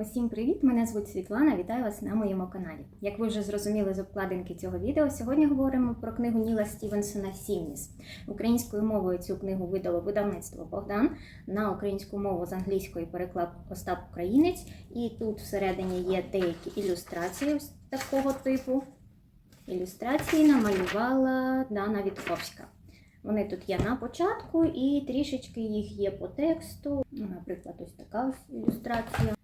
Усім привіт! Мене звуть Світлана. Вітаю вас на моєму каналі. Як ви вже зрозуміли з обкладинки цього відео, сьогодні говоримо про книгу Ніла Стівенсона Сімніс. Українською мовою цю книгу видало видавництво Богдан. На українську мову з англійської переклад Остап Українець. І тут всередині є деякі ілюстрації такого типу. Ілюстрації намалювала Дана Вітковська. Вони тут є на початку, і трішечки їх є по тексту. Наприклад, ось така ілюстрація.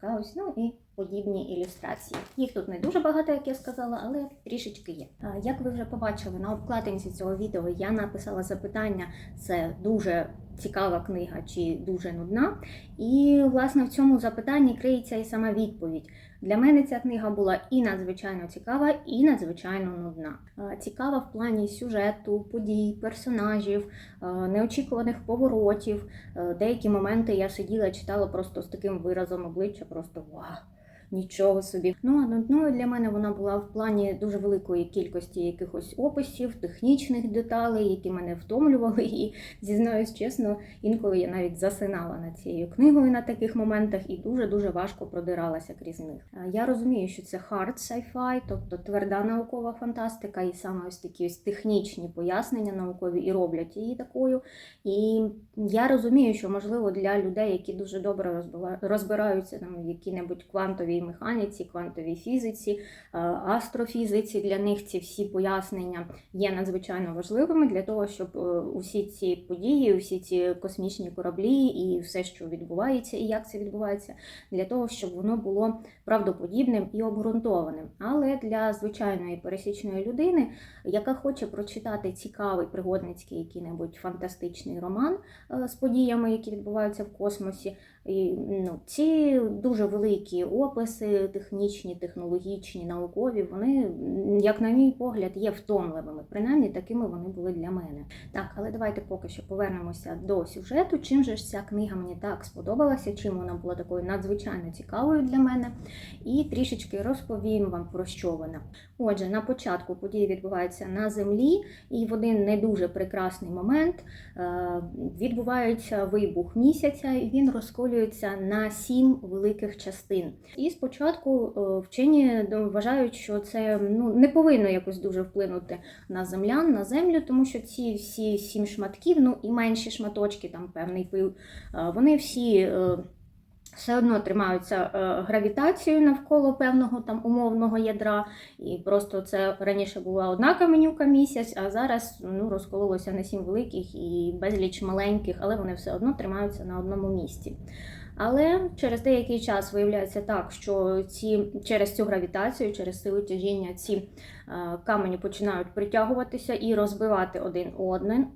Така ось, ну і подібні ілюстрації. Їх тут не дуже багато, як я сказала, але трішечки є. Як ви вже побачили на обкладинці цього відео, я написала запитання: це дуже цікава книга чи дуже нудна. І, власне, в цьому запитанні криється і сама відповідь. Для мене ця книга була і надзвичайно цікава, і надзвичайно нудна. Цікава в плані сюжету, подій, персонажів, неочікуваних поворотів. Е, Деякі моменти я сиділа, читала просто з таким виразом обличчя, просто вау. Нічого собі. Ну а нудною для мене вона була в плані дуже великої кількості якихось описів, технічних деталей, які мене втомлювали. І зізнаюсь чесно, інколи я навіть засинала над цією книгою на таких моментах і дуже дуже важко продиралася крізь них. Е, Я розумію, що це hard sci-fi, тобто тверда наукова фантастика, і саме ось такі ось технічні пояснення наукові і роблять її такою. І я розумію, що можливо для людей, які дуже добре розбираються там в якій-небудь квантовій механіці, квантовій фізиці, е, астрофізиці, для них ці всі пояснення є надзвичайно важливими для того, щоб е, усі ці події, усі ці космічні кораблі і все, що відбувається, і як це відбувається, для того, щоб воно було правдоподібним і обґрунтованим. Але для звичайної пересічної людини, яка хоче прочитати цікавий пригодницький який-небудь фантастичний роман е, з подіями, які відбуваються в космосі, і, ну, ці дуже великі описи, технічні, технологічні, наукові, вони, як на мій погляд, є втомливими. Принаймні такими вони були для мене. Так, але давайте поки що повернемося до сюжету. Чим же ж ця книга мені так сподобалася, чим вона була такою надзвичайно цікавою для мене, і трішечки розповім вам про що вона. Отже, на початку події відбуваються на землі, і в один не дуже прекрасний момент е, відбувається вибух місяця, і він розколюється на сім великих частин. І спочатку е, вчені вважають, що це ну, не повинно якось дуже вплинути на землян, на землю, тому що ці всі сім шматків, ну і менші шматочки, там певний пил, е, вони всі. Все одно тримаються е, гравітацією навколо певного там умовного ядра, і просто це раніше була одна каменюка місяць, а зараз ну, розкололося на сім великих і безліч маленьких, але вони все одно тримаються на одному місці. Але через деякий час виявляється так, що ці через цю гравітацію, через силу тяжіння, ці е, камені починають притягуватися і розбивати один один.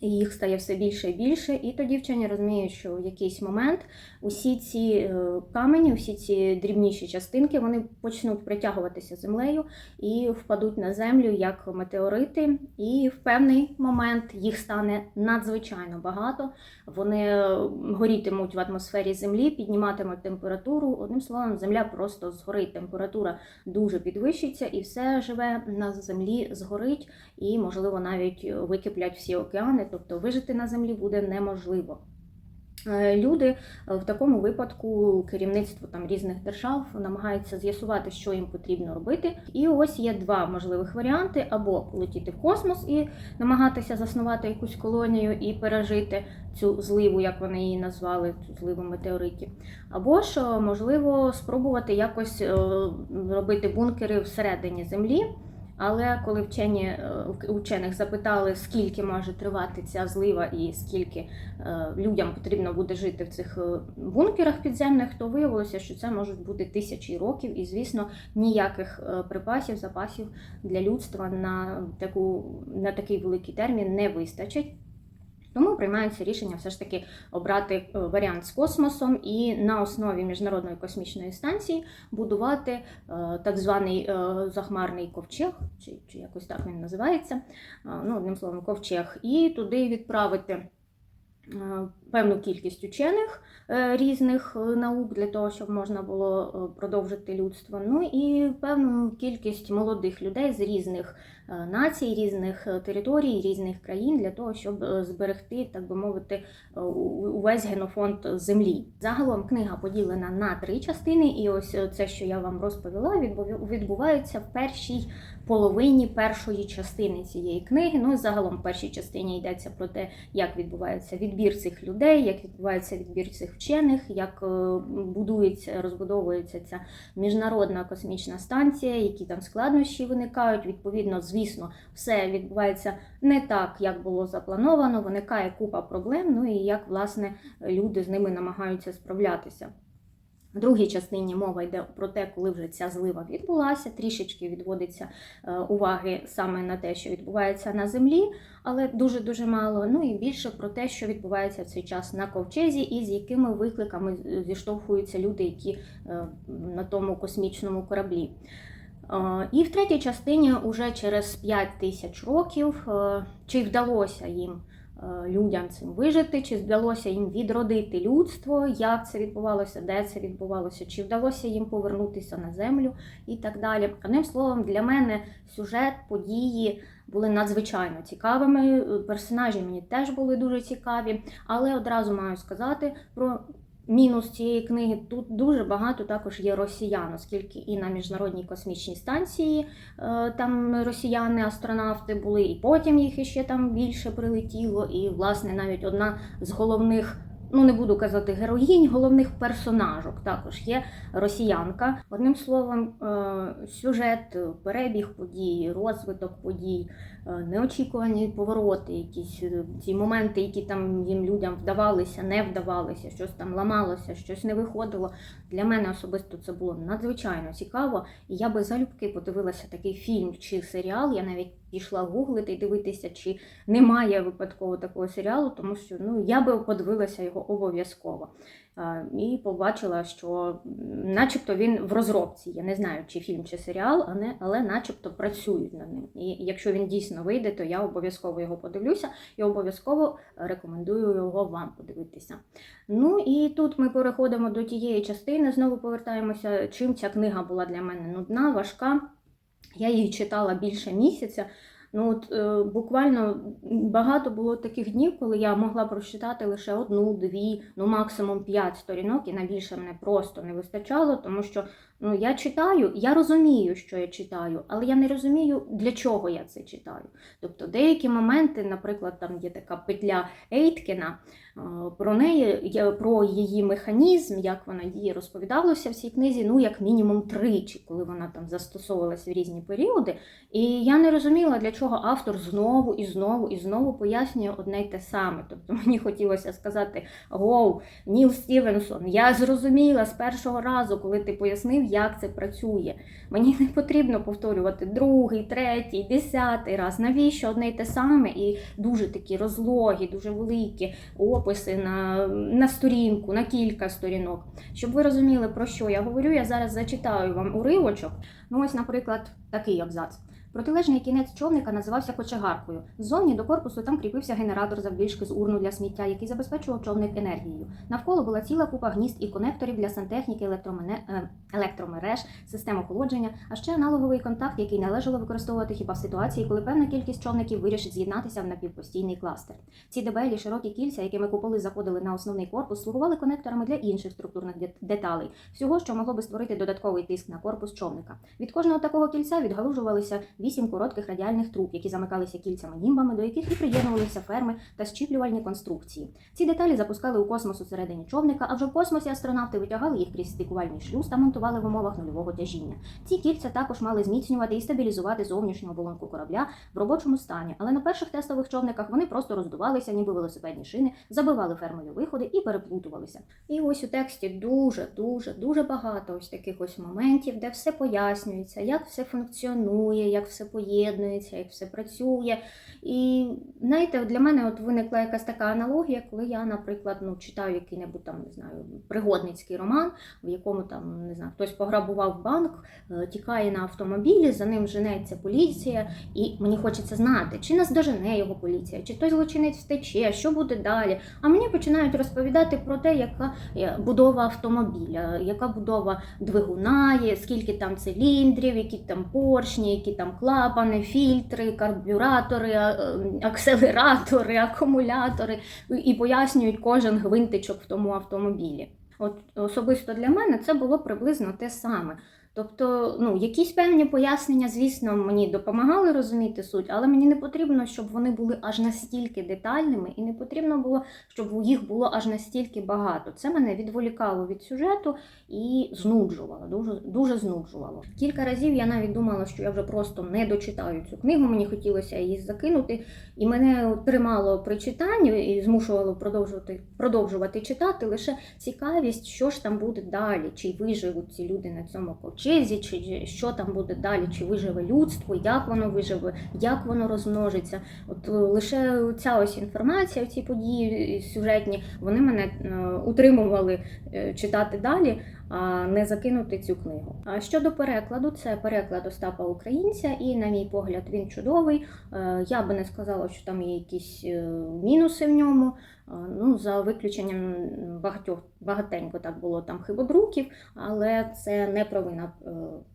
Їх стає все більше і більше, і тоді вчені розуміють, що в якийсь момент усі ці е, камені, усі ці дрібніші частинки, вони почнуть притягуватися землею і впадуть на землю як метеорити. І в певний момент їх стане надзвичайно багато. Вони е, горітимуть в атмосфері землі, підніматимуть температуру. Одним словом, земля просто згорить. Температура дуже підвищиться, і все живе на землі згорить, і можливо навіть википлять всі океани тобто вижити на землі буде неможливо. Е, Люди е, в такому випадку керівництво там різних держав намагається з'ясувати, що їм потрібно робити. І ось є два можливих варіанти: або полетіти в космос і намагатися заснувати якусь колонію і пережити цю зливу, як вони її назвали, цю зливу метеоритів. Або ж можливо спробувати якось е, робити бункери всередині землі. Але коли вчені е, учених запитали, скільки може тривати ця злива і скільки е, людям потрібно буде жити в цих е, бункерах підземних, то виявилося, що це можуть бути тисячі років, і звісно, ніяких припасів, запасів для людства на таку на такий великий термін не вистачить. Тому приймається рішення все ж таки обрати е, варіант з космосом і на основі міжнародної космічної станції будувати е, так званий е, захмарний ковчег, чи, чи якось так він називається. Ну, одним словом, ковчег, і туди відправити певну кількість учених е, різних е, наук для того, щоб можна було е, продовжити людство. Ну і певну кількість молодих людей з різних е, націй, різних е, територій, різних країн для того, щоб е, зберегти, так би мовити, е, увесь генофонд землі. Загалом книга поділена на три частини, і ось е, це, що я вам розповіла, відбувається в першій половині першої частини цієї книги. Ну і загалом в першій частині йдеться про те, як відбувається відбір цих людей, як відбувається відбір цих вчених, як е, будується, розбудовується ця міжнародна космічна станція, які там складнощі виникають. Відповідно, звісно, все відбувається не так, як було заплановано. Виникає купа проблем. Ну і як власне люди з ними намагаються справлятися. Другій частині мова йде про те, коли вже ця злива відбулася, трішечки відводиться е, уваги саме на те, що відбувається на землі, але дуже дуже мало. Ну і більше про те, що відбувається в цей час на ковчезі, і з якими викликами зіштовхуються люди, які е, на тому космічному кораблі. Е, І в третій частині, уже через 5 тисяч років, чи вдалося їм людям цим вижити, чи вдалося їм відродити людство, як це відбувалося, де це відбувалося, чи вдалося їм повернутися на землю і так далі. Одним словом, для мене сюжет, події були надзвичайно цікавими. Е, Персонажі мені теж були дуже цікаві, але одразу маю сказати про. Мінус цієї книги тут дуже багато також є росіян, оскільки і на міжнародній космічній станції е, там росіяни, астронавти були, і потім їх іще там більше прилетіло. І, власне, навіть одна з головних, ну не буду казати героїнь, головних персонажок також є росіянка. Одним словом, е, сюжет, перебіг подій, розвиток подій, е, неочікувані повороти, якісь е, ці моменти, які там їм людям вдавалися, не вдавалися, щось там ламалося, щось не виходило. Для мене особисто це було надзвичайно цікаво, і я би залюбки подивилася такий фільм чи серіал. Я навіть пішла гуглити і дивитися, чи немає випадково такого серіалу, тому що ну я би подивилася його обов'язково. І побачила, що начебто він в розробці. Я не знаю, чи фільм, чи серіал, але начебто працюють над ним. І якщо він дійсно вийде, то я обов'язково його подивлюся і обов'язково рекомендую його вам подивитися. Ну і тут ми переходимо до тієї частини, знову повертаємося, чим ця книга була для мене нудна, важка. Я її читала більше місяця. Ну от е, буквально багато було таких днів, коли я могла прочитати лише одну, дві, ну максимум п'ять сторінок, і на більше мене просто не вистачало, тому що ну я читаю, я розумію, що я читаю, але я не розумію, для чого я це читаю. Тобто деякі моменти, наприклад, там є така петля Ейткіна, про неї, про її механізм, як вона діє, розповідалося в цій книзі, ну як мінімум тричі, коли вона там застосовувалася в різні періоди. І я не розуміла, для чого автор знову і знову і знову пояснює одне й те саме. Тобто мені хотілося сказати: Гоу, Ніл Стівенсон, я зрозуміла з першого разу, коли ти пояснив, як це працює. Мені не потрібно повторювати другий, третій, десятий раз. Навіщо одне й те саме? І дуже такі розлогі, дуже великі описи на, на сторінку, на кілька сторінок. Щоб ви розуміли, про що я говорю, я зараз зачитаю вам уривочок. Ну, ось, наприклад, такий абзац. Протилежний кінець човника називався кочегаркою. Ззовні до корпусу там кріпився генератор завбільшки з урну для сміття, який забезпечував човник енергією. Навколо була ціла купа гнізд і конекторів для сантехніки, електромене... е, електромереж, систем охолодження, а ще аналоговий контакт, який належало використовувати хіба в ситуації, коли певна кількість човників вирішить з'єднатися в напівпостійний кластер. Ці дебелі широкі кільця, якими куполи заходили на основний корпус, слугували конекторами для інших структурних деталей, всього, що могло би створити додатковий тиск на корпус човника. Від кожного такого кільця відгалужувалися вісім коротких радіальних труб, які замикалися кільцями німбами, до яких і приєднувалися ферми та щіплювальні конструкції. Ці деталі запускали у космос усередині човника, а вже в космосі астронавти витягали їх крізь стикувальний шлюз та монтували в умовах нульового тяжіння. Ці кільця також мали зміцнювати і стабілізувати зовнішню оболонку корабля в робочому стані, але на перших тестових човниках вони просто роздувалися, ніби велосипедні шини, забивали фермові виходи і переплутувалися. І ось у тексті дуже, дуже, дуже багато ось таких ось моментів, де все пояснюється, як все функціонує, як все поєднується, як все працює. І знаєте, для мене от виникла якась така аналогія, коли я, наприклад, ну, читаю який-небудь там, не знаю, пригодницький роман, в якому там не знаю, хтось пограбував банк, е, тікає на автомобілі, за ним женеться поліція, і мені хочеться знати, чи наздожене його поліція, чи той злочинець втече, що буде далі. А мені починають розповідати про те, яка е, будова автомобіля, яка будова двигуна, скільки там циліндрів, які там поршні, які там клапани, фільтри, карбюратори, е, акселератори, акумулятори, і пояснюють кожен гвинтичок в тому автомобілі. От особисто для мене це було приблизно те саме. Тобто, ну, якісь певні пояснення, звісно, мені допомагали розуміти суть, але мені не потрібно, щоб вони були аж настільки детальними, і не потрібно було, щоб їх було аж настільки багато. Це мене відволікало від сюжету і знуджувало, дуже, дуже знуджувало. Кілька разів я навіть думала, що я вже просто не дочитаю цю книгу, мені хотілося її закинути, і мене тримало при читанні і змушувало продовжувати, продовжувати читати лише цікавість, що ж там буде далі, чи виживуть ці люди на цьому ковчезі, чи що там буде далі, чи виживе людство, як воно виживе, як воно розмножиться. От е, лише ця ось інформація, ці події сюжетні, вони мене е, утримували е, читати далі, а не закинути цю книгу. А щодо перекладу, це переклад Остапа Українця, і, на мій погляд, він чудовий. Е, Я би не сказала, що там є якісь е, мінуси в ньому. Е, Ну, за виключенням багатьох багатенько так було там хибодруків, але це не провина е,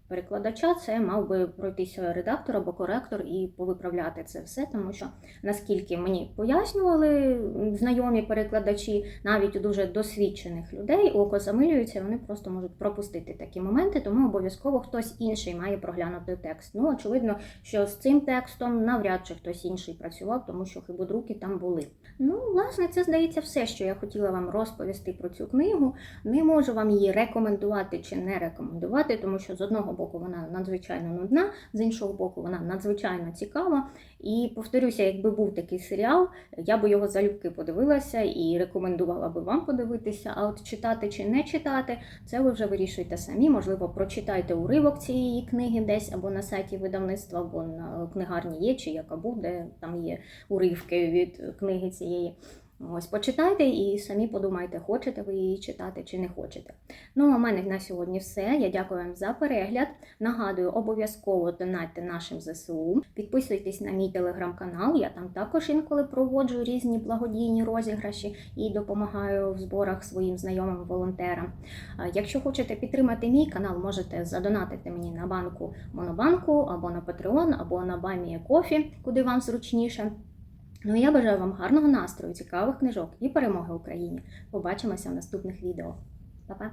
перекладача, це мав би пройтися редактор або коректор і повиправляти це все, тому що наскільки мені пояснювали знайомі перекладачі, навіть у дуже досвідчених людей око замилюється, вони просто можуть пропустити такі моменти, тому обов'язково хтось інший має проглянути текст. Ну, очевидно, що з цим текстом навряд чи хтось інший працював, тому що хибодруки там були. Ну, власне, це здається все, що я хотіла вам розповісти про цю книгу. Не можу вам її рекомендувати чи не рекомендувати, тому що з одного боку вона надзвичайно нудна, з іншого боку, вона надзвичайно цікава. І повторюся, якби був такий серіал, я би його залюбки подивилася і рекомендувала би вам подивитися. А от читати чи не читати, це ви вже вирішуєте самі. Можливо, прочитайте уривок цієї книги десь або на сайті видавництва, або на книгарні є, чи яка буде, там є уривки від книги цієї. Ось почитайте і самі подумайте, хочете ви її читати чи не хочете. Ну, а у мене на сьогодні все. Я дякую вам за перегляд. Нагадую, обов'язково донатьте нашим ЗСУ. Підписуйтесь на мій телеграм-канал. Я там також інколи проводжу різні благодійні розіграші і допомагаю в зборах своїм знайомим волонтерам. Якщо хочете підтримати мій канал, можете задонатити мені на банку Монобанку або на Patreon, або на Баймія Кофі, куди вам зручніше. Ну, і я бажаю вам гарного настрою, цікавих книжок і перемоги Україні. Побачимося в наступних відео. Па-па!